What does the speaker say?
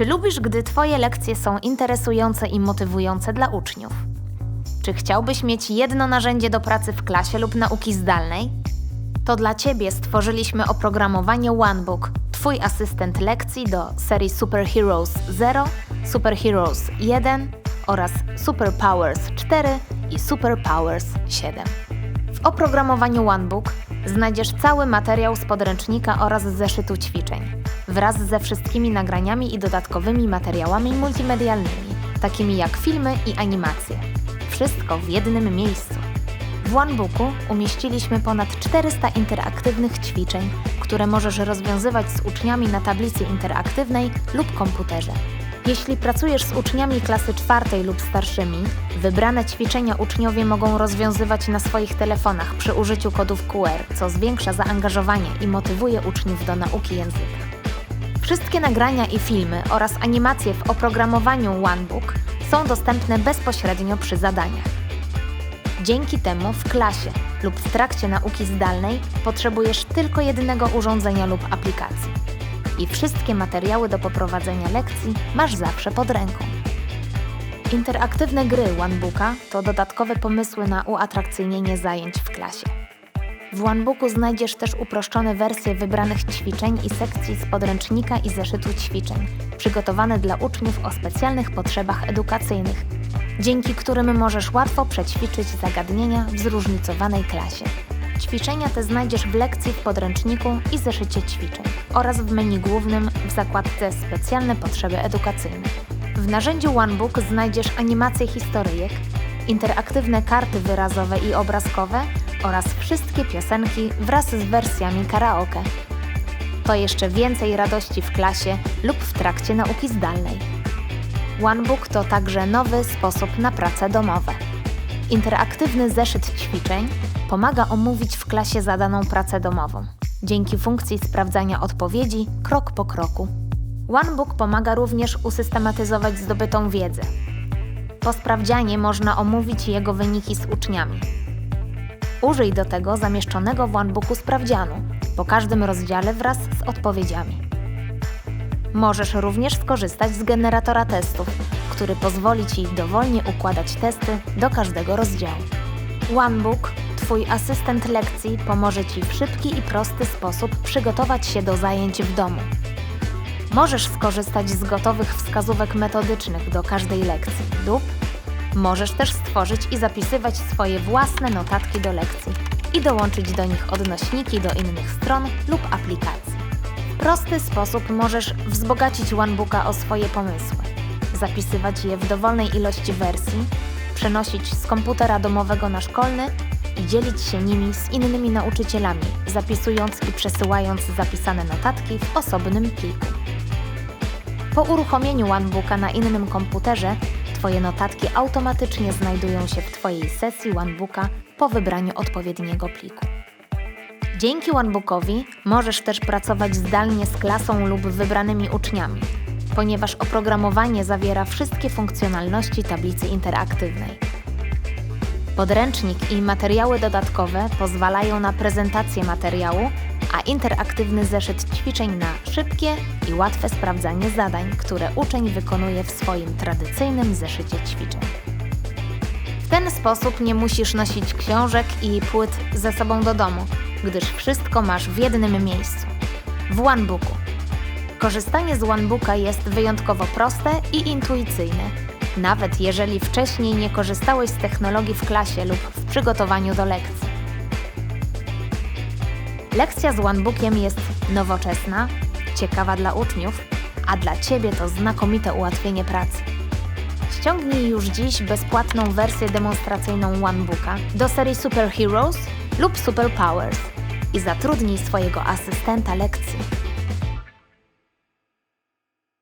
Czy lubisz, gdy Twoje lekcje są interesujące i motywujące dla uczniów? Czy chciałbyś mieć jedno narzędzie do pracy w klasie lub nauki zdalnej? To dla Ciebie stworzyliśmy oprogramowanie OneBook, Twój asystent lekcji do serii Superheroes 0, Superheroes 1 oraz Superpowers 4 i Superpowers 7. W oprogramowaniu OneBook znajdziesz cały materiał z podręcznika oraz zeszytu ćwiczeń, wraz ze wszystkimi nagraniami i dodatkowymi materiałami multimedialnymi, takimi jak filmy i animacje. Wszystko w jednym miejscu. W OneBooku umieściliśmy ponad 400 interaktywnych ćwiczeń, które możesz rozwiązywać z uczniami na tablicy interaktywnej lub komputerze. Jeśli pracujesz z uczniami klasy czwartej lub starszymi, wybrane ćwiczenia uczniowie mogą rozwiązywać na swoich telefonach przy użyciu kodów QR, co zwiększa zaangażowanie i motywuje uczniów do nauki języka. Wszystkie nagrania i filmy oraz animacje w oprogramowaniu OneBook są dostępne bezpośrednio przy zadaniach. Dzięki temu w klasie lub w trakcie nauki zdalnej potrzebujesz tylko jednego urządzenia lub aplikacji. I wszystkie materiały do poprowadzenia lekcji masz zawsze pod ręką. Interaktywne gry OneBooka to dodatkowe pomysły na uatrakcyjnienie zajęć w klasie. W OneBooku znajdziesz też uproszczone wersje wybranych ćwiczeń i sekcji z podręcznika i zeszytu ćwiczeń, przygotowane dla uczniów o specjalnych potrzebach edukacyjnych, dzięki którym możesz łatwo przećwiczyć zagadnienia w zróżnicowanej klasie. Ćwiczenia te znajdziesz w lekcji w podręczniku i zeszycie ćwiczeń oraz w menu głównym w zakładce Specjalne potrzeby edukacyjne. W narzędziu OneBook znajdziesz animacje historyjek, interaktywne karty wyrazowe i obrazkowe oraz wszystkie piosenki wraz z wersjami karaoke. To jeszcze więcej radości w klasie lub w trakcie nauki zdalnej. OneBook to także nowy sposób na prace domowe. Interaktywny zeszyt ćwiczeń pomaga omówić w klasie zadaną pracę domową, dzięki funkcji sprawdzania odpowiedzi krok po kroku. OneBook pomaga również usystematyzować zdobytą wiedzę. Po sprawdzianie można omówić jego wyniki z uczniami. Użyj do tego zamieszczonego w OneBooku sprawdzianu, po każdym rozdziale wraz z odpowiedziami. Możesz również skorzystać z generatora testów, który pozwoli Ci dowolnie układać testy do każdego rozdziału. OneBook, Twój asystent lekcji, pomoże Ci w szybki i prosty sposób przygotować się do zajęć w domu. Możesz skorzystać z gotowych wskazówek metodycznych do każdej lekcji lub możesz też stworzyć i zapisywać swoje własne notatki do lekcji i dołączyć do nich odnośniki do innych stron lub aplikacji. W prosty sposób możesz wzbogacić OneBooka o swoje pomysły, zapisywać je w dowolnej ilości wersji, przenosić z komputera domowego na szkolny i dzielić się nimi z innymi nauczycielami, zapisując i przesyłając zapisane notatki w osobnym pliku. Po uruchomieniu OneBooka na innym komputerze, Twoje notatki automatycznie znajdują się w Twojej sesji OneBooka po wybraniu odpowiedniego pliku. Dzięki OneBookowi możesz też pracować zdalnie z klasą lub wybranymi uczniami, ponieważ oprogramowanie zawiera wszystkie funkcjonalności tablicy interaktywnej. Podręcznik i materiały dodatkowe pozwalają na prezentację materiału, a interaktywny zeszyt ćwiczeń na szybkie i łatwe sprawdzanie zadań, które uczeń wykonuje w swoim tradycyjnym zeszycie ćwiczeń. W ten sposób nie musisz nosić książek i płyt ze sobą do domu, gdyż wszystko masz w jednym miejscu w OneBooku. Korzystanie z OneBooka jest wyjątkowo proste i intuicyjne, nawet jeżeli wcześniej nie korzystałeś z technologii w klasie lub w przygotowaniu do lekcji. Lekcja z OneBookiem jest nowoczesna, ciekawa dla uczniów, a dla Ciebie to znakomite ułatwienie pracy. Ściągnij już dziś bezpłatną wersję demonstracyjną OneBooka do serii Super Heroes lub Super Powers i zatrudnij swojego asystenta lekcji